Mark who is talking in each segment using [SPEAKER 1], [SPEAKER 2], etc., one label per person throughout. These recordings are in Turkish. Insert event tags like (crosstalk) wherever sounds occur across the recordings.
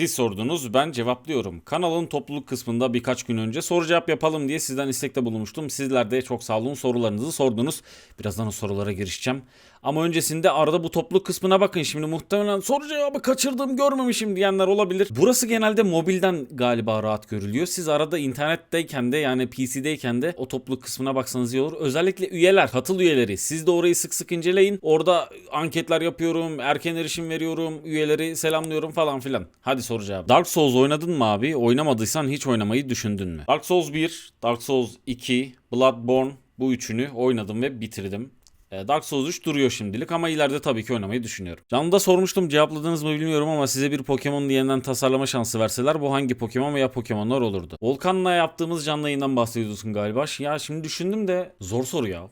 [SPEAKER 1] Siz sordunuz ben cevaplıyorum. Kanalın topluluk kısmında birkaç gün önce soru cevap yapalım diye sizden istekte bulunmuştum. Sizler de çok sağ olun sorularınızı sordunuz. Birazdan o sorulara girişeceğim. Ama öncesinde arada bu topluluk kısmına bakın. Şimdi muhtemelen soru cevabı kaçırdım görmemişim diyenler olabilir. Burası genelde mobilden galiba rahat görülüyor. Siz arada internetteyken de yani PC'deyken de o topluluk kısmına baksanız iyi olur. Özellikle üyeler, katıl üyeleri. Siz de orayı sık sık inceleyin. Orada anketler yapıyorum, erken erişim veriyorum, üyeleri selamlıyorum falan filan. Hadi soru cevap. Dark Souls oynadın mı abi? Oynamadıysan hiç oynamayı düşündün mü? Dark Souls 1, Dark Souls 2, Bloodborne bu üçünü oynadım ve bitirdim. E, Dark Souls 3 duruyor şimdilik ama ileride tabii ki oynamayı düşünüyorum. Canlı'da sormuştum cevapladınız mı bilmiyorum ama size bir Pokemon yeniden tasarlama şansı verseler bu hangi Pokemon veya Pokemon'lar olurdu? Volkan'la yaptığımız canlı yayından bahsediyorsun galiba. Ya şimdi düşündüm de zor soru ya.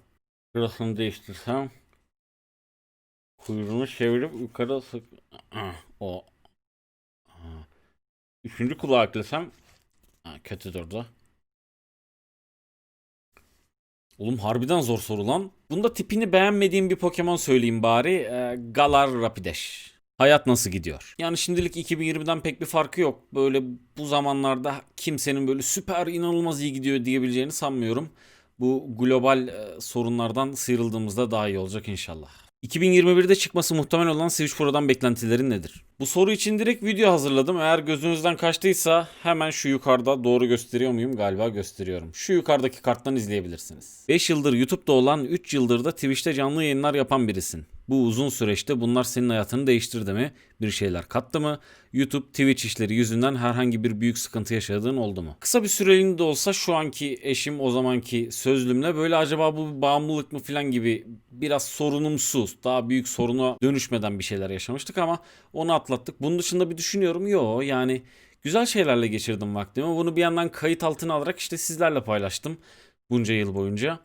[SPEAKER 1] Şurasını değiştirsem. Kuyruğunu çevirip yukarı sık... O. Üçüncü kulağı eklesem. Ha, kötü durdu. Oğlum harbiden zor soru lan. Bunda tipini beğenmediğim bir Pokemon söyleyeyim bari. Ee, Galar Rapidash. Hayat nasıl gidiyor? Yani şimdilik 2020'den pek bir farkı yok. Böyle bu zamanlarda kimsenin böyle süper inanılmaz iyi gidiyor diyebileceğini sanmıyorum. Bu global e, sorunlardan sıyrıldığımızda daha iyi olacak inşallah. 2021'de çıkması muhtemel olan Switch Pro'dan beklentilerin nedir? Bu soru için direkt video hazırladım. Eğer gözünüzden kaçtıysa hemen şu yukarıda doğru gösteriyor muyum? Galiba gösteriyorum. Şu yukarıdaki karttan izleyebilirsiniz. 5 yıldır YouTube'da olan 3 yıldır da Twitch'te canlı yayınlar yapan birisin. Bu uzun süreçte bunlar senin hayatını değiştirdi mi? Bir şeyler kattı mı? YouTube, Twitch işleri yüzünden herhangi bir büyük sıkıntı yaşadığın oldu mu? Kısa bir süreliğinde olsa şu anki eşim o zamanki sözlümle böyle acaba bu bir bağımlılık mı falan gibi biraz sorunumsu, daha büyük soruna dönüşmeden bir şeyler yaşamıştık ama onu atlattık. Bunun dışında bir düşünüyorum. Yo yani güzel şeylerle geçirdim vaktimi. Bunu bir yandan kayıt altına alarak işte sizlerle paylaştım bunca yıl boyunca.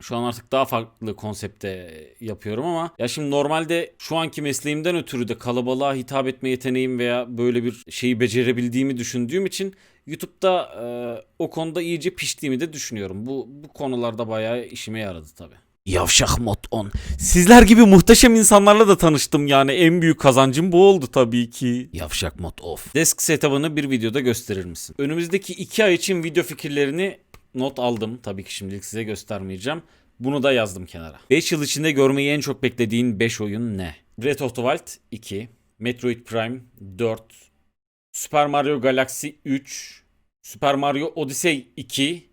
[SPEAKER 1] Şu an artık daha farklı konsepte yapıyorum ama ya şimdi normalde şu anki mesleğimden ötürü de kalabalığa hitap etme yeteneğim veya böyle bir şeyi becerebildiğimi düşündüğüm için YouTube'da e, o konuda iyice piştiğimi de düşünüyorum. Bu bu konularda bayağı işime yaradı tabii. Yavşak mod 10. Sizler gibi muhteşem insanlarla da tanıştım yani en büyük kazancım bu oldu tabii ki. Yavşak mod off. Desk setup'ını bir videoda gösterir misin? Önümüzdeki 2 ay için video fikirlerini not aldım. Tabii ki şimdilik size göstermeyeceğim. Bunu da yazdım kenara. 5 yıl içinde görmeyi en çok beklediğin 5 oyun ne? Breath of the Wild 2, Metroid Prime 4, Super Mario Galaxy 3, Super Mario Odyssey 2,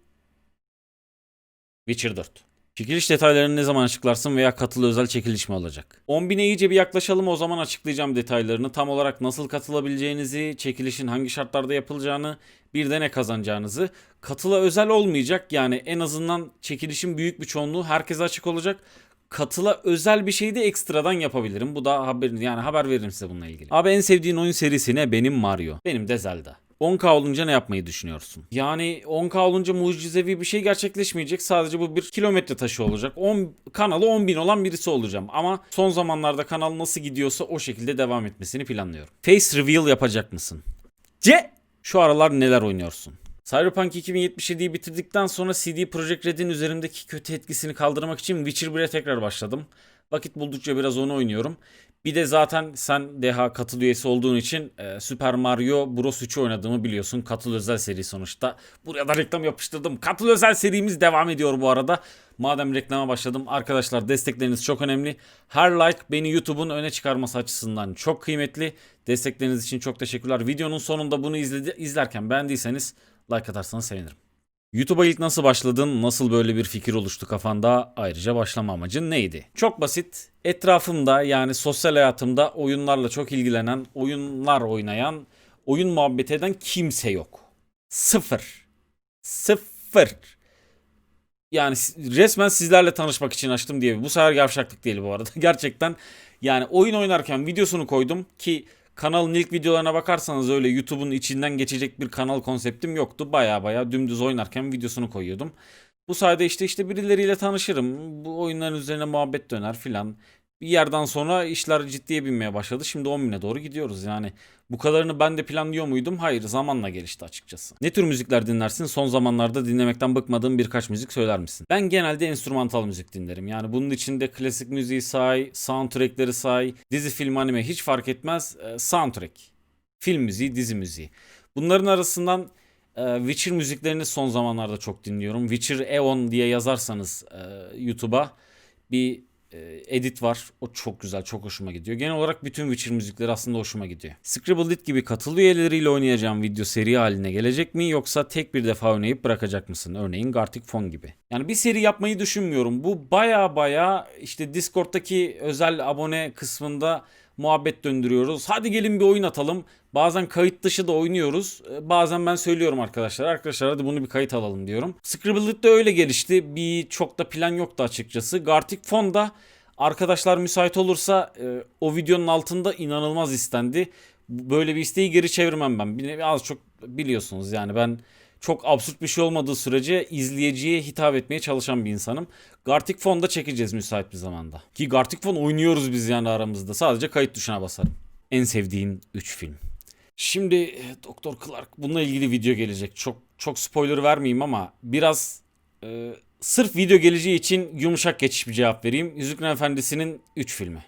[SPEAKER 1] Witcher 4. Çekiliş detaylarını ne zaman açıklarsın veya katılı özel çekiliş mi olacak? 10.000'e iyice bir yaklaşalım o zaman açıklayacağım detaylarını. Tam olarak nasıl katılabileceğinizi, çekilişin hangi şartlarda yapılacağını, bir de ne kazanacağınızı. Katıla özel olmayacak yani en azından çekilişin büyük bir çoğunluğu herkese açık olacak. Katıla özel bir şey de ekstradan yapabilirim. Bu da haber yani haber veririm size bununla ilgili. Abi en sevdiğin oyun serisi ne? Benim Mario. Benim de Zelda. 10K olunca ne yapmayı düşünüyorsun? Yani 10K olunca mucizevi bir şey gerçekleşmeyecek. Sadece bu bir kilometre taşı olacak. 10, kanalı 10 bin olan birisi olacağım. Ama son zamanlarda kanal nasıl gidiyorsa o şekilde devam etmesini planlıyorum. Face reveal yapacak mısın? C. Şu aralar neler oynuyorsun? Cyberpunk 2077'yi bitirdikten sonra CD Projekt Red'in üzerimdeki kötü etkisini kaldırmak için Witcher 1'e tekrar başladım. Vakit buldukça biraz onu oynuyorum. Bir de zaten sen DH katıl üyesi olduğun için e, Super Mario Bros 3'ü oynadığımı biliyorsun. Katıl özel seri sonuçta. Buraya da reklam yapıştırdım. Katıl özel serimiz devam ediyor bu arada. Madem reklama başladım arkadaşlar destekleriniz çok önemli. Her like beni YouTube'un öne çıkarması açısından çok kıymetli. Destekleriniz için çok teşekkürler. Videonun sonunda bunu izledi, izlerken beğendiyseniz like atarsanız sevinirim. YouTube'a ilk nasıl başladın? Nasıl böyle bir fikir oluştu kafanda? Ayrıca başlama amacın neydi? Çok basit. Etrafımda yani sosyal hayatımda oyunlarla çok ilgilenen, oyunlar oynayan, oyun muhabbeti eden kimse yok. Sıfır. Sıfır. Yani resmen sizlerle tanışmak için açtım diye. Bu sefer gevşaklık değil bu arada. (laughs) Gerçekten yani oyun oynarken videosunu koydum ki kanalın ilk videolarına bakarsanız öyle YouTube'un içinden geçecek bir kanal konseptim yoktu. Baya baya dümdüz oynarken videosunu koyuyordum. Bu sayede işte işte birileriyle tanışırım. Bu oyunların üzerine muhabbet döner filan. Bir yerden sonra işler ciddiye binmeye başladı. Şimdi 10 bine doğru gidiyoruz yani. Bu kadarını ben de planlıyor muydum? Hayır zamanla gelişti açıkçası. Ne tür müzikler dinlersin? Son zamanlarda dinlemekten bıkmadığın birkaç müzik söyler misin? Ben genelde enstrümantal müzik dinlerim. Yani bunun içinde klasik müziği say, soundtrackleri say, dizi film anime hiç fark etmez. Ee, soundtrack. film müziği, dizi müziği. Bunların arasından e, Witcher müziklerini son zamanlarda çok dinliyorum. Witcher Eon diye yazarsanız e, YouTube'a bir edit var. O çok güzel, çok hoşuma gidiyor. Genel olarak bütün Witcher müzikleri aslında hoşuma gidiyor. Scribblelit gibi katıl üyeleriyle oynayacağım video seri haline gelecek mi yoksa tek bir defa oynayıp bırakacak mısın? Örneğin Gartic Phone gibi. Yani bir seri yapmayı düşünmüyorum. Bu baya baya işte Discord'daki özel abone kısmında muhabbet döndürüyoruz. Hadi gelin bir oyun atalım. Bazen kayıt dışı da oynuyoruz. Ee, Bazen ben söylüyorum arkadaşlar. Arkadaşlar hadi bunu bir kayıt alalım diyorum. Scribblelit de öyle gelişti. Bir çok da plan yoktu açıkçası. Gartic Fon'da arkadaşlar müsait olursa e, o videonun altında inanılmaz istendi. Böyle bir isteği geri çevirmem ben. Az çok biliyorsunuz yani ben çok absürt bir şey olmadığı sürece izleyiciye hitap etmeye çalışan bir insanım. Gartic Fon'da çekeceğiz müsait bir zamanda. Ki Gartic Fon oynuyoruz biz yani aramızda. Sadece kayıt tuşuna basarım. En sevdiğin 3 film. Şimdi e, Doktor Clark bununla ilgili video gelecek. Çok çok spoiler vermeyeyim ama biraz e, sırf video geleceği için yumuşak geçiş bir cevap vereyim. Yüzüklerin Efendisi'nin 3 filmi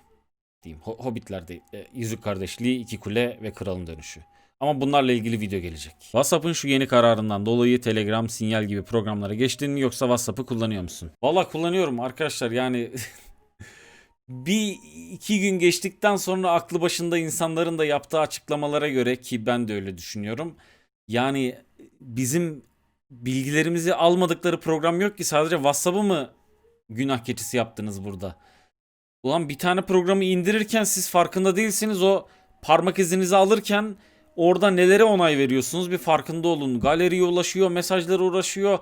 [SPEAKER 1] diyeyim. Ho- Hobbitler değil. E, Yüzük Kardeşliği, İki Kule ve Kralın Dönüşü. Ama bunlarla ilgili video gelecek. WhatsApp'ın şu yeni kararından dolayı Telegram, Sinyal gibi programlara geçtin mi yoksa WhatsApp'ı kullanıyor musun? Valla kullanıyorum arkadaşlar yani (laughs) bir iki gün geçtikten sonra aklı başında insanların da yaptığı açıklamalara göre ki ben de öyle düşünüyorum. Yani bizim bilgilerimizi almadıkları program yok ki sadece WhatsApp'ı mı günah keçisi yaptınız burada? Ulan bir tane programı indirirken siz farkında değilsiniz o parmak izinizi alırken orada nelere onay veriyorsunuz bir farkında olun. Galeriye ulaşıyor, mesajlara ulaşıyor,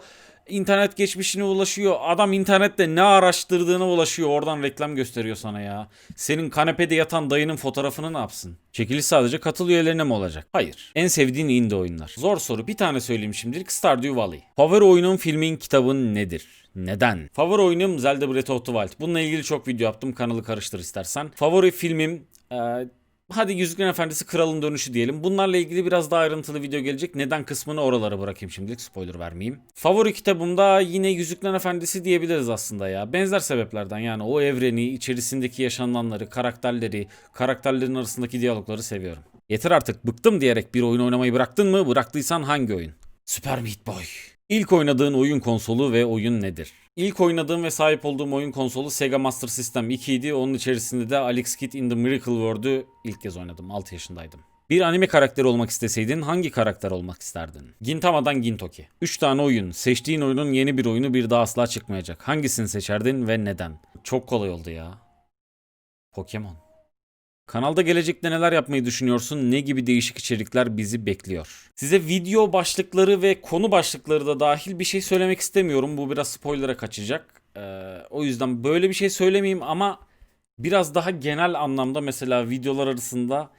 [SPEAKER 1] internet geçmişine ulaşıyor. Adam internette ne araştırdığına ulaşıyor. Oradan reklam gösteriyor sana ya. Senin kanepede yatan dayının fotoğrafını ne yapsın? Çekiliş sadece katıl üyelerine mi olacak? Hayır. En sevdiğin indie oyunlar. Zor soru. Bir tane söyleyeyim şimdilik. Stardew Valley. Favori oyunun, filmin, kitabın nedir? Neden? Favori oyunum Zelda Breath of the Wild. Bununla ilgili çok video yaptım. Kanalı karıştır istersen. Favori filmim e, Hadi Yüzüklerin Efendisi Kralın Dönüşü diyelim. Bunlarla ilgili biraz daha ayrıntılı video gelecek. Neden kısmını oralara bırakayım şimdilik spoiler vermeyeyim. Favori kitabımda yine Yüzüklerin Efendisi diyebiliriz aslında ya. Benzer sebeplerden yani o evreni, içerisindeki yaşananları, karakterleri, karakterlerin arasındaki diyalogları seviyorum. Yeter artık bıktım diyerek bir oyun oynamayı bıraktın mı? Bıraktıysan hangi oyun? Super Meat Boy. İlk oynadığın oyun konsolu ve oyun nedir? İlk oynadığım ve sahip olduğum oyun konsolu Sega Master System 2 idi. Onun içerisinde de Alex Kidd in the Miracle World'ü ilk kez oynadım. 6 yaşındaydım. Bir anime karakteri olmak isteseydin hangi karakter olmak isterdin? Gintama'dan Gintoki. 3 tane oyun. Seçtiğin oyunun yeni bir oyunu bir daha asla çıkmayacak. Hangisini seçerdin ve neden? Çok kolay oldu ya. Pokemon. Kanalda gelecekte neler yapmayı düşünüyorsun? Ne gibi değişik içerikler bizi bekliyor? Size video başlıkları ve konu başlıkları da dahil bir şey söylemek istemiyorum. Bu biraz spoiler'a kaçacak. Ee, o yüzden böyle bir şey söylemeyeyim ama biraz daha genel anlamda mesela videolar arasında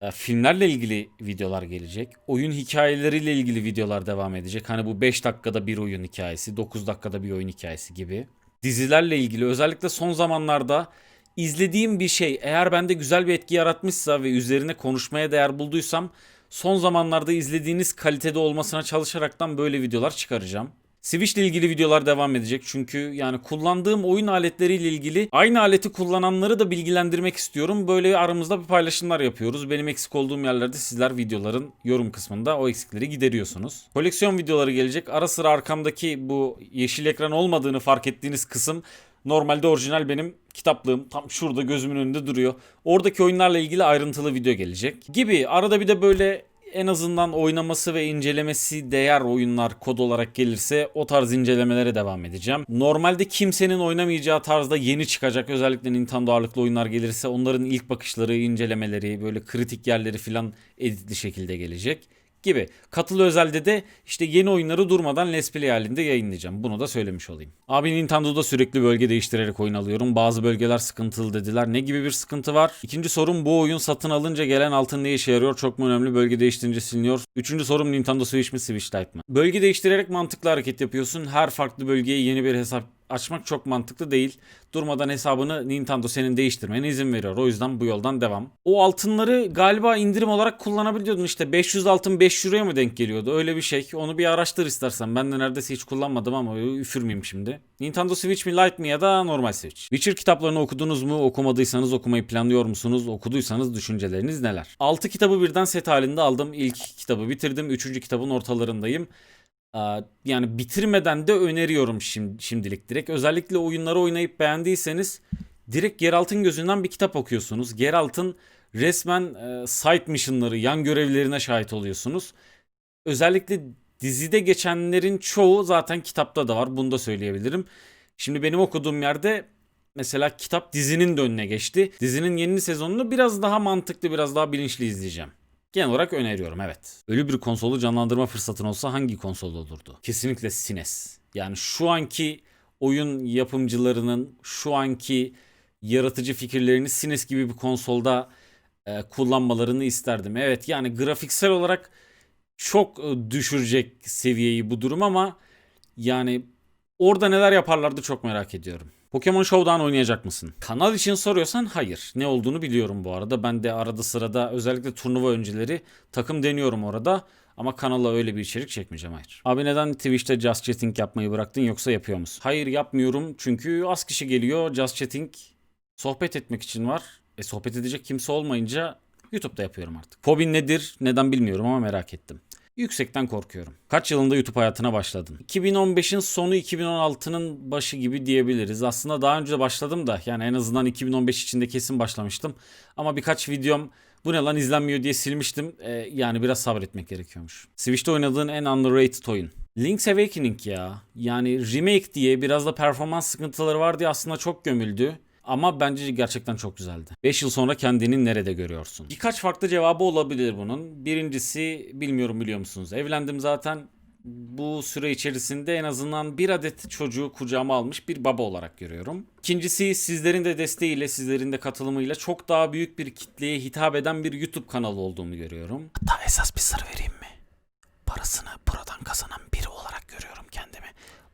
[SPEAKER 1] e, filmlerle ilgili videolar gelecek. Oyun hikayeleriyle ilgili videolar devam edecek. Hani bu 5 dakikada bir oyun hikayesi, 9 dakikada bir oyun hikayesi gibi. Dizilerle ilgili özellikle son zamanlarda izlediğim bir şey eğer bende güzel bir etki yaratmışsa ve üzerine konuşmaya değer bulduysam son zamanlarda izlediğiniz kalitede olmasına çalışaraktan böyle videolar çıkaracağım. Switch ile ilgili videolar devam edecek çünkü yani kullandığım oyun aletleriyle ilgili aynı aleti kullananları da bilgilendirmek istiyorum. Böyle aramızda bir paylaşımlar yapıyoruz. Benim eksik olduğum yerlerde sizler videoların yorum kısmında o eksikleri gideriyorsunuz. Koleksiyon videoları gelecek. Ara sıra arkamdaki bu yeşil ekran olmadığını fark ettiğiniz kısım Normalde orijinal benim kitaplığım tam şurada gözümün önünde duruyor. Oradaki oyunlarla ilgili ayrıntılı video gelecek gibi. Arada bir de böyle en azından oynaması ve incelemesi değer oyunlar kod olarak gelirse o tarz incelemelere devam edeceğim. Normalde kimsenin oynamayacağı tarzda yeni çıkacak özellikle Nintendo ağırlıklı oyunlar gelirse onların ilk bakışları, incelemeleri, böyle kritik yerleri filan editli şekilde gelecek gibi. Katılı özelde de işte yeni oyunları durmadan Let's Play halinde yayınlayacağım. Bunu da söylemiş olayım. Abi Nintendo'da sürekli bölge değiştirerek oyun alıyorum. Bazı bölgeler sıkıntılı dediler. Ne gibi bir sıkıntı var? İkinci sorum bu oyun satın alınca gelen altın ne işe yarıyor? Çok mu önemli? Bölge değiştirince siliniyor. Üçüncü sorum Nintendo Switch mi Switch Lite mi? Bölge değiştirerek mantıklı hareket yapıyorsun. Her farklı bölgeye yeni bir hesap açmak çok mantıklı değil. Durmadan hesabını Nintendo senin değiştirmene izin veriyor. O yüzden bu yoldan devam. O altınları galiba indirim olarak kullanabiliyordun. İşte 500 altın 5 euroya mı denk geliyordu? Öyle bir şey. Onu bir araştır istersen. Ben de neredeyse hiç kullanmadım ama üfürmeyeyim şimdi. Nintendo Switch mi Lite mi ya da normal Switch? Witcher kitaplarını okudunuz mu? Okumadıysanız okumayı planlıyor musunuz? Okuduysanız düşünceleriniz neler? 6 kitabı birden set halinde aldım. İlk kitabı bitirdim. 3. kitabın ortalarındayım. Yani bitirmeden de öneriyorum şimdi, şimdilik direkt. Özellikle oyunları oynayıp beğendiyseniz direkt Geralt'ın gözünden bir kitap okuyorsunuz. Geralt'ın resmen e, side mission'ları, yan görevlerine şahit oluyorsunuz. Özellikle dizide geçenlerin çoğu zaten kitapta da var. Bunu da söyleyebilirim. Şimdi benim okuduğum yerde mesela kitap dizinin de önüne geçti. Dizinin yeni sezonunu biraz daha mantıklı, biraz daha bilinçli izleyeceğim. Genel olarak öneriyorum evet. Ölü bir konsolu canlandırma fırsatın olsa hangi konsol olurdu? Kesinlikle SNES. Yani şu anki oyun yapımcılarının şu anki yaratıcı fikirlerini SNES gibi bir konsolda e, kullanmalarını isterdim. Evet yani grafiksel olarak çok e, düşürecek seviyeyi bu durum ama yani orada neler yaparlardı çok merak ediyorum. Pokemon Showdown oynayacak mısın? Kanal için soruyorsan hayır. Ne olduğunu biliyorum bu arada. Ben de arada sırada özellikle turnuva önceleri takım deniyorum orada. Ama kanala öyle bir içerik çekmeyeceğim hayır. Abi neden Twitch'te Just Chatting yapmayı bıraktın yoksa yapıyor musun? Hayır yapmıyorum çünkü az kişi geliyor. Just Chatting sohbet etmek için var. E sohbet edecek kimse olmayınca YouTube'da yapıyorum artık. Fobin nedir? Neden bilmiyorum ama merak ettim. Yüksekten korkuyorum. Kaç yılında YouTube hayatına başladın? 2015'in sonu 2016'nın başı gibi diyebiliriz. Aslında daha önce başladım da yani en azından 2015 içinde kesin başlamıştım. Ama birkaç videom bu ne lan izlenmiyor diye silmiştim. Ee, yani biraz sabretmek gerekiyormuş. Switch'te oynadığın en underrated oyun. Link's Awakening ya. Yani remake diye biraz da performans sıkıntıları var diye aslında çok gömüldü. Ama bence gerçekten çok güzeldi. 5 yıl sonra kendini nerede görüyorsun? Birkaç farklı cevabı olabilir bunun. Birincisi bilmiyorum biliyor musunuz? Evlendim zaten bu süre içerisinde en azından bir adet çocuğu kucağıma almış bir baba olarak görüyorum. İkincisi sizlerin de desteğiyle, sizlerin de katılımıyla çok daha büyük bir kitleye hitap eden bir YouTube kanalı olduğumu görüyorum. Hatta esas bir sır vereyim mi? Parasını buradan kazanan biri olarak görüyorum kendimi.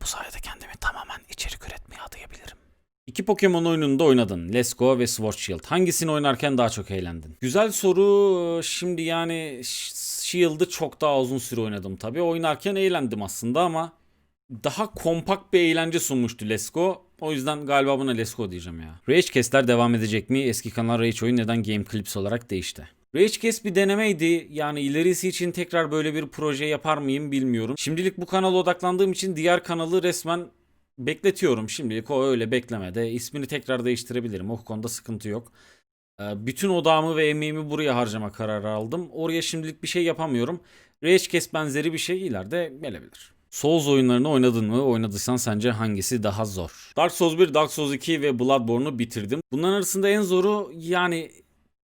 [SPEAKER 1] Bu sayede kendimi tamamen içerik üretmeye adayabilirim. İki Pokemon oyununda oynadın. Let's Go ve Sword Shield. Hangisini oynarken daha çok eğlendin? Güzel soru. Şimdi yani Sh- Shield'ı çok daha uzun süre oynadım tabii. Oynarken eğlendim aslında ama daha kompakt bir eğlence sunmuştu Let's Go. O yüzden galiba buna Let's Go diyeceğim ya. Rage Cast'ler devam edecek mi? Eski kanal Rage oyun neden Game Clips olarak değişti? Rage Cast bir denemeydi. Yani ilerisi için tekrar böyle bir proje yapar mıyım bilmiyorum. Şimdilik bu kanala odaklandığım için diğer kanalı resmen bekletiyorum şimdilik o öyle beklemede. İsmini tekrar değiştirebilirim. O konuda sıkıntı yok. Ee, Bütün odağımı ve emeğimi buraya harcama kararı aldım. Oraya şimdilik bir şey yapamıyorum. Rage Cast benzeri bir şey ileride gelebilir. Souls oyunlarını oynadın mı? Oynadıysan sence hangisi daha zor? Dark Souls 1, Dark Souls 2 ve Bloodborne'u bitirdim. Bunların arasında en zoru yani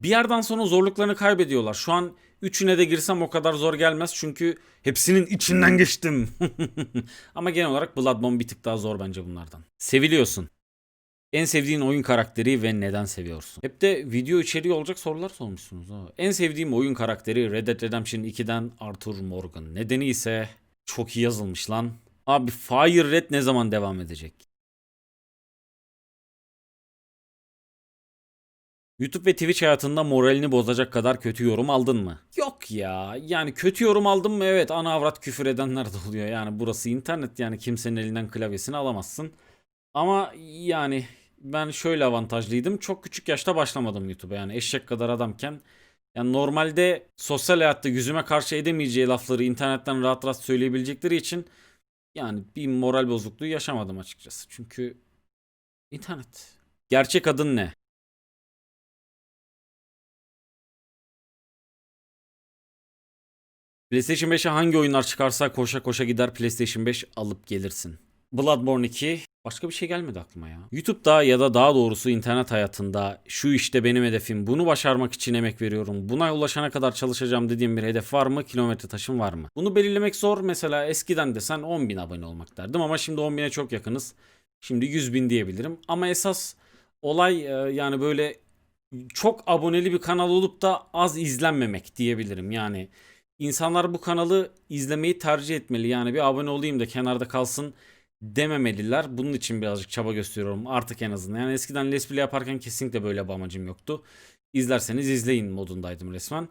[SPEAKER 1] bir yerden sonra zorluklarını kaybediyorlar. Şu an üçüne de girsem o kadar zor gelmez çünkü hepsinin içinden geçtim. (laughs) Ama genel olarak Bloodborne bir tık daha zor bence bunlardan. Seviliyorsun. En sevdiğin oyun karakteri ve neden seviyorsun? Hep de video içeriği olacak sorular sormuşsunuz. Ha. En sevdiğim oyun karakteri Red Dead Redemption 2'den Arthur Morgan. Nedeni ise çok iyi yazılmış lan. Abi Fire Red ne zaman devam edecek? YouTube ve Twitch hayatında moralini bozacak kadar kötü yorum aldın mı? Yok ya. Yani kötü yorum aldım mı? Evet ana avrat küfür edenler de oluyor. Yani burası internet yani kimsenin elinden klavyesini alamazsın. Ama yani ben şöyle avantajlıydım. Çok küçük yaşta başlamadım YouTube'a. Yani eşek kadar adamken. Yani normalde sosyal hayatta yüzüme karşı edemeyeceği lafları internetten rahat rahat söyleyebilecekleri için yani bir moral bozukluğu yaşamadım açıkçası. Çünkü internet. Gerçek adın ne? PlayStation 5'e hangi oyunlar çıkarsa koşa koşa gider PlayStation 5 alıp gelirsin. Bloodborne 2 başka bir şey gelmedi aklıma ya. YouTube'da ya da daha doğrusu internet hayatında şu işte benim hedefim bunu başarmak için emek veriyorum. Buna ulaşana kadar çalışacağım dediğim bir hedef var mı? Kilometre taşım var mı? Bunu belirlemek zor. Mesela eskiden desen 10 bin abone olmak derdim ama şimdi 10 bine çok yakınız. Şimdi 100 bin diyebilirim. Ama esas olay e, yani böyle çok aboneli bir kanal olup da az izlenmemek diyebilirim. Yani insanlar bu kanalı izlemeyi tercih etmeli. Yani bir abone olayım da kenarda kalsın dememeliler. Bunun için birazcık çaba gösteriyorum artık en azından. Yani eskiden Let's Play yaparken kesinlikle böyle bir amacım yoktu. İzlerseniz izleyin modundaydım resmen.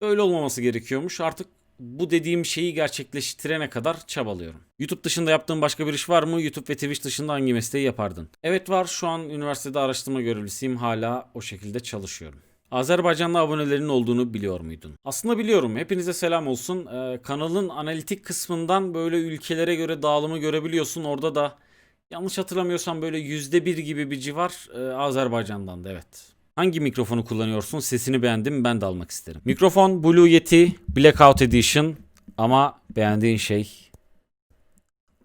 [SPEAKER 1] Öyle olmaması gerekiyormuş. Artık bu dediğim şeyi gerçekleştirene kadar çabalıyorum. YouTube dışında yaptığın başka bir iş var mı? YouTube ve Twitch dışında hangi mesleği yapardın? Evet var. Şu an üniversitede araştırma görevlisiyim. Hala o şekilde çalışıyorum. Azerbaycan'da abonelerin olduğunu biliyor muydun? Aslında biliyorum. Hepinize selam olsun. Ee, kanalın analitik kısmından böyle ülkelere göre dağılımı görebiliyorsun. Orada da yanlış hatırlamıyorsam böyle yüzde bir gibi bir civar e, Azerbaycan'dan da evet. Hangi mikrofonu kullanıyorsun? Sesini beğendim ben de almak isterim. Mikrofon Blue Yeti Blackout Edition ama beğendiğin şey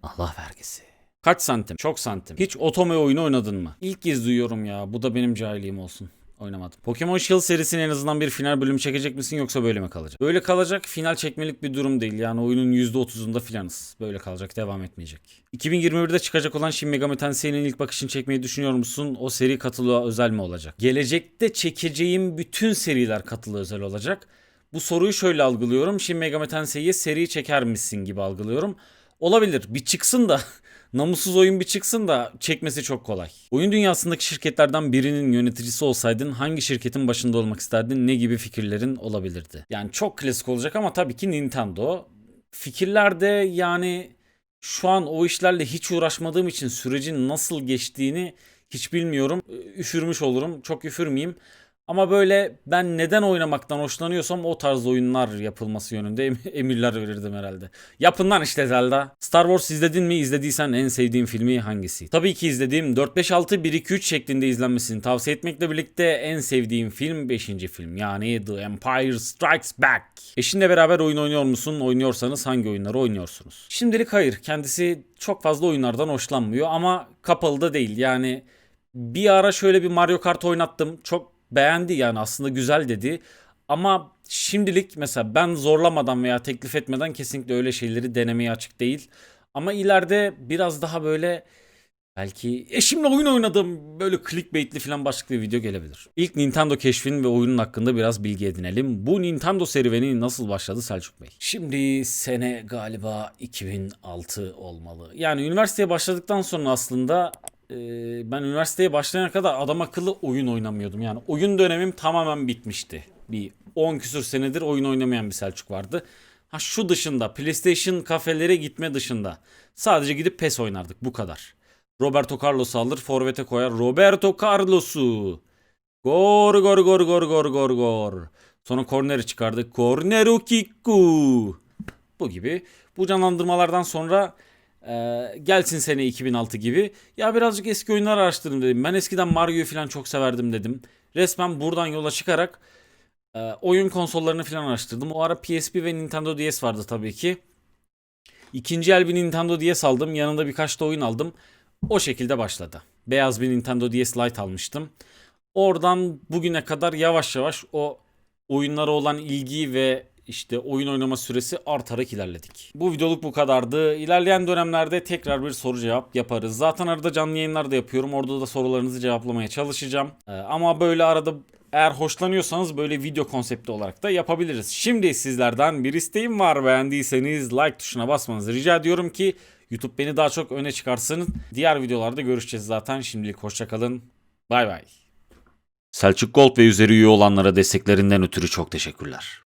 [SPEAKER 1] Allah vergisi. Kaç santim? Çok santim. Hiç otome oyunu oynadın mı? İlk kez duyuyorum ya. Bu da benim cahilliğim olsun. Oynamadım. Pokemon Shield serisinin en azından bir final bölümü çekecek misin yoksa böyle mi kalacak? Böyle kalacak final çekmelik bir durum değil. Yani oyunun %30'unda filanız. Böyle kalacak devam etmeyecek. 2021'de çıkacak olan Shin Megami Tensei'nin ilk bakışını çekmeyi düşünüyor musun? O seri katılığa özel mi olacak? Gelecekte çekeceğim bütün seriler katılığa özel olacak. Bu soruyu şöyle algılıyorum. Shin Megami Tensei'ye seri çeker misin gibi algılıyorum. Olabilir. Bir çıksın da (laughs) namussuz oyun bir çıksın da çekmesi çok kolay. Oyun dünyasındaki şirketlerden birinin yöneticisi olsaydın hangi şirketin başında olmak isterdin? Ne gibi fikirlerin olabilirdi? Yani çok klasik olacak ama tabii ki Nintendo. Fikirlerde yani şu an o işlerle hiç uğraşmadığım için sürecin nasıl geçtiğini hiç bilmiyorum. Üfürmüş olurum. Çok üfürmeyeyim. Ama böyle ben neden oynamaktan hoşlanıyorsam o tarz oyunlar yapılması yönünde em- (laughs) emirler verirdim herhalde. Yapın lan işte Zelda. Star Wars izledin mi? İzlediysen en sevdiğin filmi hangisi? Tabii ki izlediğim 4-5-6-1-2-3 şeklinde izlenmesini tavsiye etmekle birlikte en sevdiğim film 5. film. Yani The Empire Strikes Back. Eşinle beraber oyun oynuyor musun? Oynuyorsanız hangi oyunları oynuyorsunuz? Şimdilik hayır. Kendisi çok fazla oyunlardan hoşlanmıyor ama kapalı da değil. Yani bir ara şöyle bir Mario Kart oynattım. Çok beğendi yani aslında güzel dedi. Ama şimdilik mesela ben zorlamadan veya teklif etmeden kesinlikle öyle şeyleri denemeye açık değil. Ama ileride biraz daha böyle belki eşimle oyun oynadım böyle clickbaitli falan başlıklı bir video gelebilir. İlk Nintendo keşfinin ve oyunun hakkında biraz bilgi edinelim. Bu Nintendo serüveni nasıl başladı Selçuk Bey? Şimdi sene galiba 2006 olmalı. Yani üniversiteye başladıktan sonra aslında e, ben üniversiteye başlayana kadar adam akıllı oyun oynamıyordum. Yani oyun dönemim tamamen bitmişti. Bir 10 küsür senedir oyun oynamayan bir Selçuk vardı. Ha şu dışında PlayStation kafelere gitme dışında sadece gidip PES oynardık bu kadar. Roberto Carlos'u alır forvete koyar. Roberto Carlos'u. Gor gor gor gor gor gor gor. Sonra korneri çıkardık. Korneru kikku. Bu gibi. Bu canlandırmalardan sonra ee, gelsin sene 2006 gibi. Ya birazcık eski oyunlar araştırdım dedim. Ben eskiden Mario'yu falan çok severdim dedim. Resmen buradan yola çıkarak e, oyun konsollarını falan araştırdım. O ara PSP ve Nintendo DS vardı tabii ki. İkinci el bir Nintendo DS aldım. Yanında birkaç da oyun aldım. O şekilde başladı. Beyaz bir Nintendo DS Lite almıştım. Oradan bugüne kadar yavaş yavaş o oyunlara olan ilgi ve işte oyun oynama süresi artarak ilerledik. Bu videoluk bu kadardı. İlerleyen dönemlerde tekrar bir soru cevap yaparız. Zaten arada canlı yayınlar da yapıyorum. Orada da sorularınızı cevaplamaya çalışacağım. Ee, ama böyle arada eğer hoşlanıyorsanız böyle video konsepti olarak da yapabiliriz. Şimdi sizlerden bir isteğim var. Beğendiyseniz like tuşuna basmanızı rica ediyorum ki YouTube beni daha çok öne çıkarsın. Diğer videolarda görüşeceğiz zaten. Şimdilik hoşçakalın. Bay bay. Selçuk Gold ve üzeri üye olanlara desteklerinden ötürü çok teşekkürler.